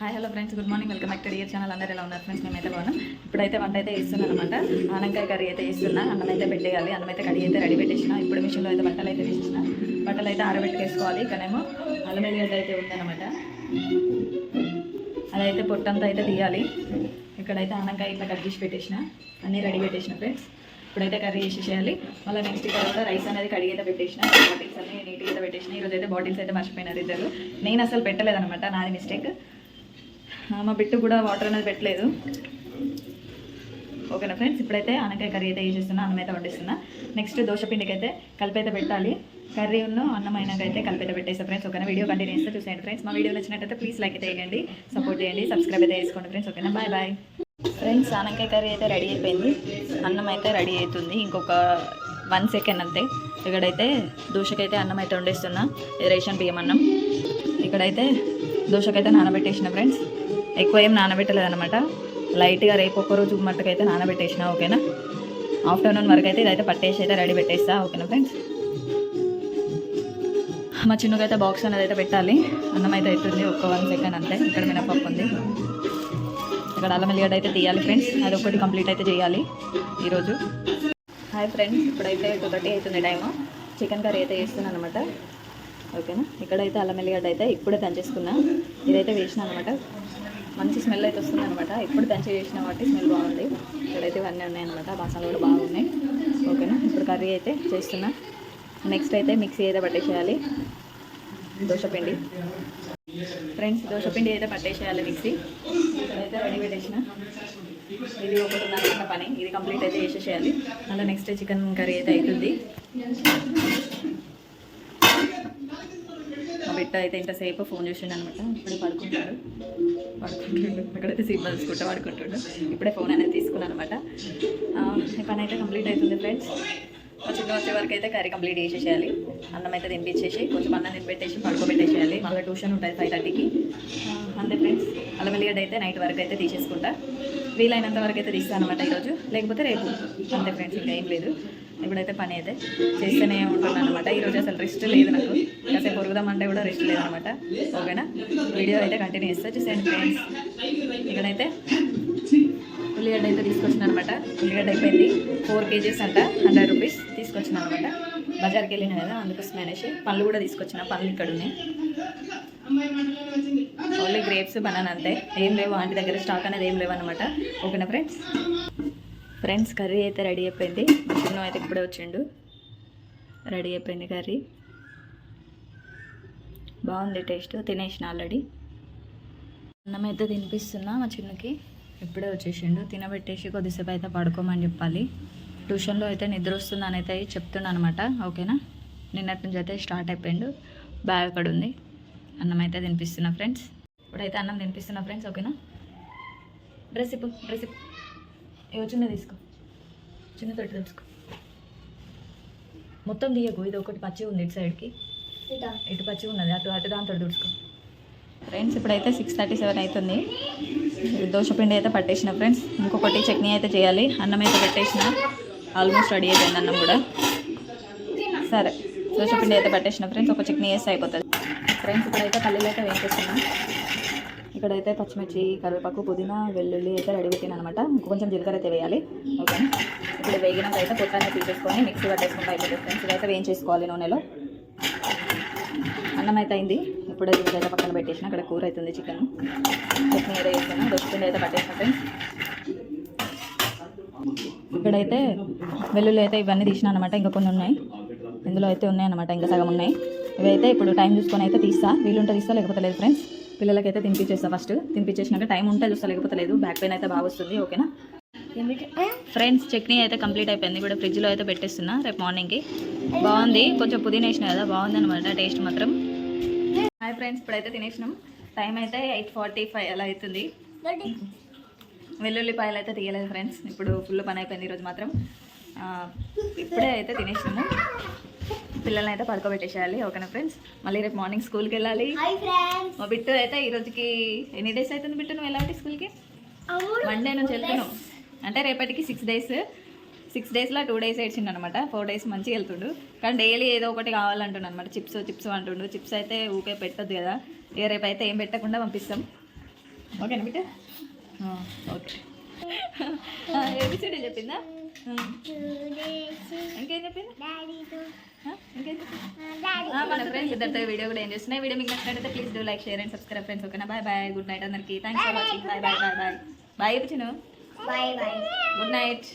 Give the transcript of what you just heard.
Hi hello friends good morning welcome back to year channel అందరూ ఎలా ఉన్నారు friends మేమైతే బాగున్నాం. ఇప్పుడైతే వంట అయితే ఇస్తున్నాను అనమాట ఆనంకాయ కర్రీ అయితే ఇస్తున్నా అన్నం అయితే పెట్టేయాలి. అన్నం అయితే కడిగి అయితే రెడీ పెట్టేసిన. ఇప్పుడు మిషన్లో అయితే బట్టలు అయితే వేసేసిన. బట్టలు అయితే ఆరబెట్టుకేసుకోవాలి ఇక్కడేమో అల్లం వెల్లిగడ్డ అయితే ఉందన్నమాట. అదైతే పొట్టంతా అయితే తీయాలి. ఇక్కడైతే ఆనంకాయ ఇట్లా కట్ చేసి పెట్టేసిన. అన్నీ రెడీ పెట్టేసిన ఫ్రెండ్స్ ఇప్పుడైతే కర్రీ చేసేయాలి మళ్ళీ నెక్స్ట్ తర్వాత రైస్ అనేది కడిగి అయితే పెట్టేసిన. బాటిల్స్ అన్ని నీట్గా అయితే పెట్టేసిన. ఈరోజు అయితే బాటిల్స్ అయితే మర్చిపోయినారు ఇద్దరు. నేను అసలు పెట్టలేదనమాట నాది మిస్టేక్ మా బిట్టు కూడా వాటర్ అనేది పెట్టలేదు. ఓకేనా ఫ్రెండ్స్? ఇప్పుడైతే ఆనకాయ కర్రీ అయితే వేసేస్తున్నా అన్నం అయితే వండిస్తున్నా. నెక్స్ట్ దోశపిండికి అయితే కలిపి అయితే పెట్టాలి. కర్రీ ఉన్న అన్నం అయినాక అయితే కలిపి అయితే పెట్టేస్తా ఫ్రెండ్స్ ఓకేనా? వీడియో కంటిన్యూ చేస్తే చూసేయండి ఫ్రెండ్స్. మా వీడియో నచ్చినట్టయితే ప్లీజ్ లైక్ అయితే వేయండి సపోర్ట్ చేయండి సబ్స్క్రైబ్ అయితే చేసుకోండి ఫ్రెండ్స్ ఓకేనా? బాయ్ బాయ్ ఫ్రెండ్స్ ఆనకాయ కర్రీ అయితే రెడీ అయిపోయింది. అన్నం అయితే రెడీ అవుతుంది. ఇంకొక వన్ సెకండ్ అంతే. ఇక్కడైతే దోశకైతే అన్నం అయితే వండిస్తున్నా. రేషన్ బియ్యం అన్నం. ఇక్కడైతే దోశకైతే నానబెట్టేసిన ఫ్రెండ్స్. ఎక్కువ ఏం నానబెట్టలేదు అనమాట లైట్గా రేపు ఒక్క రోజు మట్టుకైతే నానబెట్టేసిన ఓకేనా? ఆఫ్టర్నూన్ వరకు అయితే ఇదైతే పట్టేసి అయితే రెడీ పెట్టేస్తా ఓకేనా ఫ్రెండ్స్? మా చిన్నకైతే బాక్స్ అనేది అయితే పెట్టాలి. అన్నం అయితే అవుతుంది ఒక్క వన్ సెకండ్ అంతే. ఇక్కడ మినపప్పు ఉంది. ఇక్కడ అల్లం ఎల్లిగడ్డ అయితే తీయాలి ఫ్రెండ్స్. అది ఒకటి కంప్లీట్ అయితే చేయాలి ఈరోజు. హాయ్ ఫ్రెండ్స్ ఇప్పుడైతే టూ థర్టీ అవుతుంది టైము. చికెన్ కర్రీ అయితే వేస్తున్నాను అనమాట ఓకేనా? ఇక్కడైతే అల్లం ఎల్లిగడ్డ అయితే ఇప్పుడే దంచేసుకున్నా. ఇదైతే వేసిన అనమాట. మంచి స్మెల్ అయితే వస్తుంది అనమాట. ఇప్పుడు దంచి చేసిన కాబట్టి స్మెల్ బాగుంది. ఇక్కడైతే ఇవన్నీ ఉన్నాయన్నమాట మసాలా కూడా బాగున్నాయి. ఓకేనా? ఇప్పుడు కర్రీ అయితే చేస్తున్నా. నెక్స్ట్ అయితే మిక్సీ అయితే పట్టేసేయాలి. దోశపిండి. ఫ్రెండ్స్ దోశపిండి అయితే పట్టేసేయాలి మిక్సీ. ఇక్కడైతే రెడీ పెట్టేసిన. ఇది ఒకటి ఉన్న పని. ఇది కంప్లీట్ అయితే చేసేసేయాలి మళ్ళీ నెక్స్ట్ చికెన్ కర్రీ అయితే అవుతుంది బిడ్డ అయితే ఇంతసేపు ఫోన్ చూసిండు అనమాట ఇప్పుడే పడుకుంటాడు. పడుకుంటుండు. అక్కడైతే సీట్ తీసుకుంటా పడుకుంటుండు. ఇప్పుడే ఫోన్ అనేది తీసుకున్నాను అనమాట ఈ పని అయితే కంప్లీట్ అవుతుంది ఫ్రెండ్స్. కొంచెం చిన్న వచ్చే వరకు అయితే కర్రీ కంప్లీట్ చేసేసేయాలి. అన్నం అయితే తినిపించేసి కొంచెం అన్నం తినిపెట్టేసి పడుకోబెట్టేసేయాలి. మళ్ళీ ట్యూషన్ ఉంటుంది ఫైవ్ థర్టీకి. అంతే ఫ్రెండ్స్. అల్లం అయితే నైట్ వరకు అయితే తీసేసుకుంటా. వీలైనంత వరకు అయితే తీస్తాను అనమాట ఈరోజు. లేకపోతే రేపు. అంతే ఫ్రెండ్స్ ఇంకా ఏం లేదు. ఇప్పుడైతే పని అయితే చేస్తూనే ఉంటాను అనమాట ఈరోజు అసలు రెస్ట్ లేదు నాకు. కాసేపు పొరుగుదామంటే కూడా రెస్ట్ లేదనమాట ఓకేనా? వీడియో అయితే కంటిన్యూ చేస్తా. చూసేయండి ఫ్రెండ్స్ ఇక్కడైతే ఉల్లిగడ్డ అయితే తీసుకొచ్చిన అనమాట ఉల్లిగడ్డ అయిపోయింది. ఫోర్ కేజీస్ అంట హండ్రెడ్ రూపీస్ తీసుకొచ్చిన అనమాట బజార్కి వెళ్ళిన కదా అందుకోసం అనేసి పళ్ళు కూడా తీసుకొచ్చిన. పళ్ళు ఇక్కడ ఉన్నాయి ఓన్లీ గ్రేప్స్ బనానా అంతే. ఏం లేవు ఆంటీ దగ్గర స్టాక్ అనేది ఏం లేవు అనమాట ఓకేనా ఫ్రెండ్స్? ఫ్రెండ్స్ కర్రీ అయితే రెడీ అయిపోయింది. చిన్న అయితే ఇప్పుడే వచ్చిండు. రెడీ అయిపోయింది కర్రీ. బాగుంది టేస్ట్ తినేసిన ఆల్రెడీ. అన్నం అయితే తినిపిస్తున్నా మా చిన్నకి. ఇప్పుడే వచ్చేసిండు. తినబెట్టేసి కొద్దిసేపు అయితే పడుకోమని చెప్పాలి. ట్యూషన్లో అయితే నిద్ర వస్తుందని అయితే చెప్తున్నాను అనమాట ఓకేనా? నిన్నటి నుంచి అయితే స్టార్ట్ అయిపోయిండు. బ్యాగ్ అక్కడ ఉంది. అన్నం అయితే తినిపిస్తున్నా ఫ్రెండ్స్. ఇప్పుడైతే అన్నం తినిపిస్తున్నా ఫ్రెండ్స్ ఓకేనా? డ్రెస్ ఇప్పు డ్రెస్ ఇప్పు. ఇవ్వ చిన్న తీసుకో. చిన్న తొట్టి తీసుకో మొత్తం తీయకు ఇది ఒకటి పచ్చి ఉంది ఇటు సైడ్కి. ఇటు? పచ్చి ఉన్నది అటు అటు దాంతో తుడుచుకో. ఫ్రెండ్స్ ఇప్పుడైతే సిక్స్ థర్టీ సెవెన్ అవుతుంది దోశపిండి అయితే పట్టేసిన ఫ్రెండ్స్. ఇంకొకటి చట్నీ అయితే చేయాలి. అన్నం అయితే పెట్టేసిన. ఆల్మోస్ట్ రెడీ అయిపోయింది అన్నం కూడా. సరే దోశపిండి అయితే పట్టేసిన ఫ్రెండ్స్. ఒక చట్నీ వేస్తే అయిపోతుంది. ఫ్రెండ్స్ ఇక్కడైతే పల్లీలు అయితే వేసేస్తున్నా. ఇక్కడైతే పచ్చిమిర్చి కరివేపాకు పుదీనా వెల్లుల్లి అయితే రెడీ పెట్టాను అనమాట కొంచెం జీలకర్ర అయితే వేయాలి. ఓకే. ఇప్పుడు వేగినాక అయితే పొట్టాన్ని తీసేసుకొని మిక్సీ పట్టేసుకుంటా అయిపోతుంది ఫ్రెండ్స్. ఇదైతే వేయించేసుకోవాలి నూనెలో. అన్నం అయితే అయింది. ఇప్పుడు ఇదైతే పక్కన పెట్టేసిన. అక్కడ కూర అవుతుంది చికెన్ చట్నీ అయితే వేసాను దొరుకుతుంది అయితే పట్టేసిన ఫ్రెండ్స్. ఇక్కడైతే వెల్లుల్లి అయితే ఇవన్నీ తీసిన అనమాట ఇంకా కొన్ని ఉన్నాయి. ఇందులో అయితే ఉన్నాయి అనమాట ఇంకా సగం ఉన్నాయి. ఇవైతే ఇప్పుడు టైం చూసుకొని అయితే తీస్తా. వీలుంటే తీస్తా లేకపోతే లేదు ఫ్రెండ్స్ పిల్లలకైతే తినిపించేస్తా ఫస్ట్ తినిపించేసినాక టైం ఉంటే చూస్తా లేకపోతే లేదు. బ్యాక్ పెయిన్ అయితే బాగా వస్తుంది ఓకేనా? ఫ్రెండ్స్ చట్నీ అయితే కంప్లీట్ అయిపోయింది. ఇప్పుడు ఫ్రిడ్జ్లో అయితే పెట్టేస్తున్నా రేపు మార్నింగ్కి బాగుంది. కొంచెం పుదీనా వేసిన కదా బాగుంది అనమాట టేస్ట్ మాత్రం. హాయ్ ఫ్రెండ్స్ ఇప్పుడైతే తినేసినాం. టైం అయితే ఎయిట్ ఫార్టీ ఫైవ్ అలా అవుతుంది. వెల్లుల్లిపాయలు అయితే తీయలేదు ఫ్రెండ్స్ ఇప్పుడు ఫుల్ పని అయిపోయింది ఈరోజు మాత్రం. ఇప్పుడే అయితే తినేసినాము. పిల్లల్ని అయితే పడుకోబెట్టేసేయాలి ఓకేనా ఫ్రెండ్స్ మళ్ళీ రేపు మార్నింగ్ స్కూల్కి వెళ్ళాలి. మా బిట్టు అయితే ఈ రోజుకి ఎన్ని డేస్ అవుతుంది బిట్టు? నువ్వు వెళ్ళాలి స్కూల్కి మండే నుంచి వెళ్తున్నావు. అంటే రేపటికి సిక్స్ డేస్ సిక్స్ డేస్లో టూ డేస్ ఏడ్చిండు అనమాట ఫోర్ డేస్ మంచిగా వెళ్తుండు. కానీ డైలీ ఏదో ఒకటి కావాలంటుండు అనమాట చిప్స్ చిప్స్ అంటుండు. చిప్స్ అయితే ఊకే పెట్టద్దు కదా. ఇక రేపు అయితే ఏం పెట్టకుండా పంపిస్తాం. ఓకేనా ఆ, ఓకే ఏబిసిడి చెప్పిందా? ఇంకేం చెప్పింది? మన ఫ్రెండ్స్ ఇద్దరితో వీడియో కూడా ఏం చేస్తున్నాయి. వీడియో మీకు నచ్చినట్టయితే please do like share and subscribe friends ఓకేనా బాయ్ బాయ్ గుడ్ నైట్ అందరికి. Thanks for watching bye bye bye bye bye bye good night